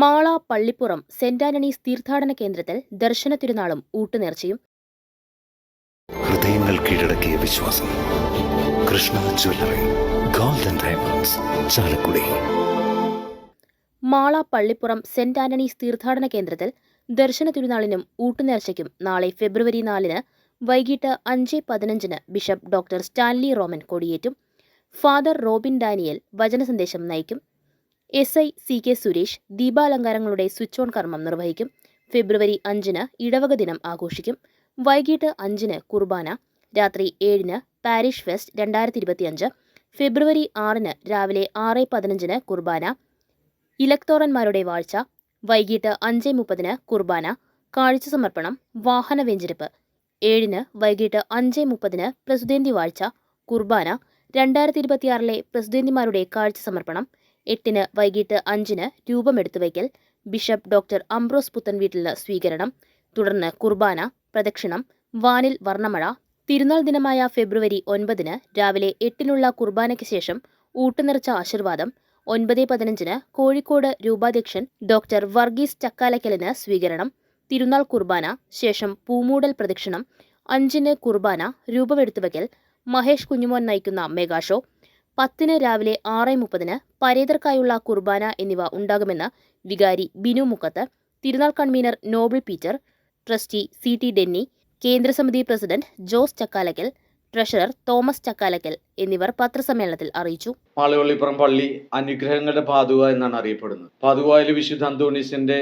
Mala Pallippuram saint Antony's തീർത്ഥാടന കേന്ദ്രത്തിൽ ദർശന തിരുനാളും ഊട്ടുനേർച്ചയും. ഹൃദയങ്ങൾ കീഴടക്കിയ വിശ്വാസം. Krishna jewellery golden diamonds Chalakudy. Mala Pallippuram saint Antony's തീർത്ഥാടന കേന്ദ്രത്തിൽ ദർശന തിരുനാളിനും ഊട്ടുനേർച്ചയ്ക്കും നാളെ ഫെബ്രുവരി നാലിന് വൈകിട്ട് അഞ്ച് പതിനഞ്ചിന് ബിഷപ്പ് ഡോക്ടർ സ്റ്റാൻലി റോമൻ കൊടിയേറ്റും ഫാദർ റോബിൻ ഡാനിയൽ വചന സന്ദേശം നയിക്കും. S I C K Suresh ദീപാലങ്കാരങ്ങളുടെ switch on കർമ്മം നിർവഹിക്കും. ഫെബ്രുവരി അഞ്ചിന് ഇടവക ദിനം ആഘോഷിക്കും. വൈകിട്ട് അഞ്ചിന് കുർബാന രാത്രി ഏഴിന് പാരിഷ് ഫെസ്റ്റ് രണ്ടായിരത്തി ഇരുപത്തിയഞ്ച് ഫെബ്രുവരി ആറിന് രാവിലെ ആറ് പതിനഞ്ചിന് കുർബാന ഇലക്ടോറന്മാരുടെ വാഴ്ച വൈകിട്ട് അഞ്ച് മുപ്പതിന് കുർബാന കാഴ്ച സമർപ്പണം വാഹന വെഞ്ചരിപ്പ് ഏഴിന് വൈകിട്ട് അഞ്ച് മുപ്പതിന് പ്രസിദ്ധേന്തി വാഴ്ച കുർബാന രണ്ടായിരത്തി ഇരുപത്തിയാറിലെ പ്രസിദ്ധേന്തിമാരുടെ കാഴ്ച സമർപ്പണം എട്ടിന് വൈകിട്ട് അഞ്ചിന് രൂപമെടുത്തു വയ്ക്കൽ ബിഷപ്പ് ഡോക്ടർ അംബ്രോസ് പുത്തൻവീട്ടിൽ സ്വീകരണം. തുടർന്ന് കുർബാന പ്രദക്ഷിണം വാനിൽ വർണമഴ. തിരുനാൾ ദിനമായ ഫെബ്രുവരി ഒൻപതിന് രാവിലെ എട്ടിനുള്ള കുർബാനയ്ക്ക് ശേഷം ഊട്ടുനിറച്ച ആശീർവാദം. ഒൻപത് പതിനഞ്ചിന് കോഴിക്കോട് രൂപാധ്യക്ഷൻ ഡോക്ടർ വർഗീസ് ചക്കാലക്കലിന് സ്വീകരണം. തിരുനാൾ കുർബാന ശേഷം പൂമൂടൽ പ്രദക്ഷിണം. അഞ്ചിന് കുർബാന രൂപമെടുത്തുവയ്ക്കൽ. മഹേഷ് കുഞ്ഞുമോൻ നയിക്കുന്ന മെഗാഷോ. പത്തിന് രാവിലെ ആറ് മുപ്പതിന് പരേതർക്കായുള്ള കുർബാന എന്നിവ ഉണ്ടാകുമെന്ന് വികാരി ബിനു മുക്കത്ത് തിരുനാൾ convener Noble Peter trustee C T Denny കേന്ദ്രസമിതി president Jose Chakkalakkal treasurer Thomas Chakkalakkal എന്നിവർ പത്രസമ്മേളനത്തിൽ അറിയിച്ചു. മാളവള്ളിപ്പുറം പള്ളി അനുഗ്രഹങ്ങളുടെ പാതുക എന്നാണ് അറിയപ്പെടുന്നത്. പാതുകയിലെ വിശുദ്ധ അന്തോണീസിന്റെ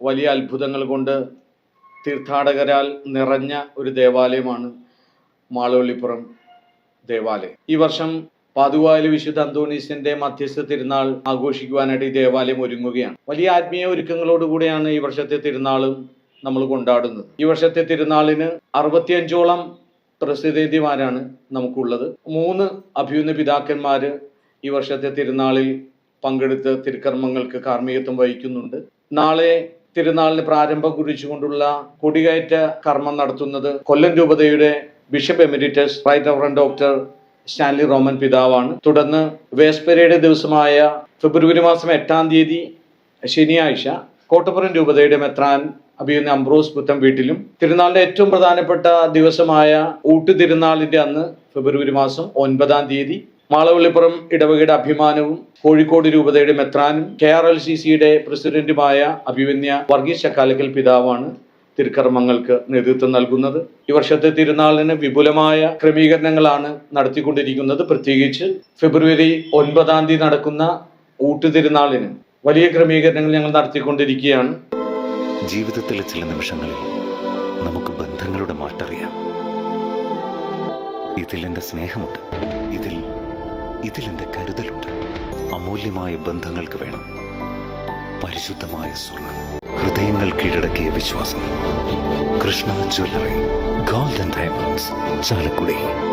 വലിയ അത്ഭുതങ്ങൾ കൊണ്ട് തീർത്ഥാടകരാൽ നിറഞ്ഞ ഒരു ദേവാലയമാണ് മാളവള്ളിപ്പുറം ദേവാലയം. ഈ വർഷം പാതുവായിലെ വിശുദ്ധ അന്തോണീസിന്റെ മധ്യസ്ഥ തിരുനാൾ ആഘോഷിക്കുവാനായിട്ട് ഈ ദേവാലയം ഒരുങ്ങുകയാണ്. വലിയ ആത്മീയ ഒരുക്കങ്ങളോടുകൂടിയാണ് ഈ വർഷത്തെ തിരുനാളും നമ്മൾ കൊണ്ടാടുന്നത്. ഈ വർഷത്തെ തിരുനാളിന് അറുപത്തിയഞ്ചോളം പ്രസിദ്ധേന്തിമാരാണ് നമുക്കുള്ളത്. മൂന്ന് അഭ്യുന്ന പിതാക്കന്മാര് ഈ വർഷത്തെ തിരുനാളിൽ പങ്കെടുത്ത് തിരുക്കർമ്മങ്ങൾക്ക് കാർമ്മികത്വം വഹിക്കുന്നുണ്ട്. നാളെ തിരുനാളിന് പ്രാരംഭം കുറിച്ചുകൊണ്ടുള്ള കൊടികയറ്റ കർമ്മം നടത്തുന്നത് കൊല്ലം രൂപതയുടെ bishop emeritus right doctor Stanley Roman പിതാവാണ്. തുടർന്ന് വേസ്പെരയുടെ ദിവസമായ ഫെബ്രുവരി മാസം എട്ടാം തീയതി ശനിയാഴ്ച കോട്ടപ്പുറം രൂപതയുടെ മെത്രാൻ അഭിയുന്ന അംബ്രോസ് പുത്തം വീട്ടിലും തിരുനാളിന്റെ ഏറ്റവും പ്രധാനപ്പെട്ട ദിവസമായ ഊട്ടു തിരുനാളിന്റെ അന്ന് ഫെബ്രുവരി മാസം ഒൻപതാം തീയതി മാളവള്ളിപ്പുറം ഇടവകയുടെ അഭിമാനവും കോഴിക്കോട് രൂപതയുടെ മെത്രാനും കെ ആർ എൽ സി സിയുടെ പ്രസിഡന്റുമായ അഭിമന്യ വർഗീസ് ചക്കാലക്കൽ പിതാവാണ്. തിരുക്കർമ്മങ്ങൾക്ക് നേതൃത്വം നൽകുന്നത്. ഈ വർഷത്തെ തിരുനാളിന് വിപുലമായ ക്രമീകരണങ്ങളാണ് നടത്തിക്കൊണ്ടിരിക്കുന്നത്. പ്രത്യേകിച്ച് ഫെബ്രുവരി ഒൻപതാം തീയതി നടക്കുന്ന ഊട്ടു തിരുനാളിന് വലിയ ക്രമീകരണങ്ങൾ ഞങ്ങൾ നടത്തിക്കൊണ്ടിരിക്കുകയാണ്. ജീവിതത്തിലെ ചില നിമിഷങ്ങളിൽ നമുക്ക് ബന്ധങ്ങളുടെ മാറ്ററിയാം. ഇതിൽ എന്റെ സ്നേഹമുണ്ട്. ഇതിൽ ഇതിൽ കരുതലുണ്ട്. അമൂല്യമായ ബന്ധങ്ങൾക്ക് വേണം. പരിശുദ്ധമായ സ്വർണം ഹൃദയങ്ങൾ കീഴടക്കിയ വിശ്വാസം. Krishna jewellery golden diamonds Chalakudy.